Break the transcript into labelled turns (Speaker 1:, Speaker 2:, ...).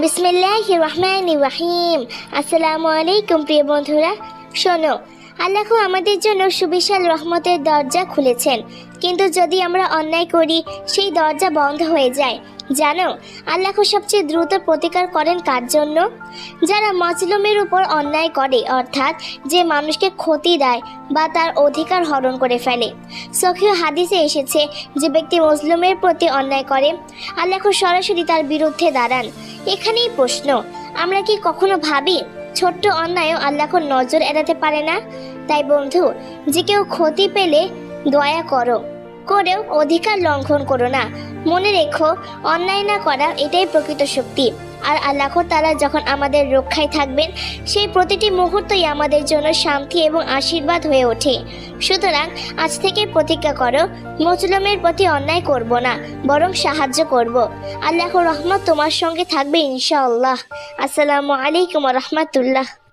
Speaker 1: বিসমিল্লাহ রহমান রাহিম আসসালামু আলাইকুম প্রিয় বন্ধুরা শোনো আল্লাহ আমাদের জন্য সুবিশাল রহমতের দরজা খুলেছেন। কিন্তু যদি আমরা অন্যায় করি, সেই দরজা বন্ধ হয়ে যায়। জানো, আল্লাহ সবচেয়ে দ্রুত প্রতিকার করেন কার জন্য? যারা মজলুমের উপর অন্যায় করে, অর্থাৎ যে মানুষকে ক্ষতি দেয় বা তার অধিকার হরণ করে ফেলে। সখীয় হাদিসে এসেছে যে ব্যক্তি মজলুমের প্রতি অন্যায় করে, আল্লাহ সরাসরি তার বিরুদ্ধে দাঁড়ান। এখানেই প্রশ্ন, আমরা কি কখনো ভাবি ছোট্ট অন্যায়ও আল্লাহর নজর এড়াতে পারে না। তাই বন্ধু, যে কেউ ক্ষতি পেলে দয়া করো। করেও অধিকার লঙ্ঘন করো না। মনে রেখো, অন্যায় না করা এটাই প্রকৃত শক্তি। আর আল্লাহ তারা যখন আমাদের রক্ষায় থাকবেন, সেই প্রতিটি মুহূর্তই আমাদের জন্য শান্তি এবং আশীর্বাদ হয়ে ওঠে। সুতরাং আজ থেকে প্রতিজ্ঞা করো মজলুমের প্রতি অন্যায় করব না, বরং সাহায্য করব। আল্লাহর রহমত তোমার সঙ্গে থাকবে ইনশাআল্লাহ। আসসালামু আলাইকুম রহমতুল্লাহ।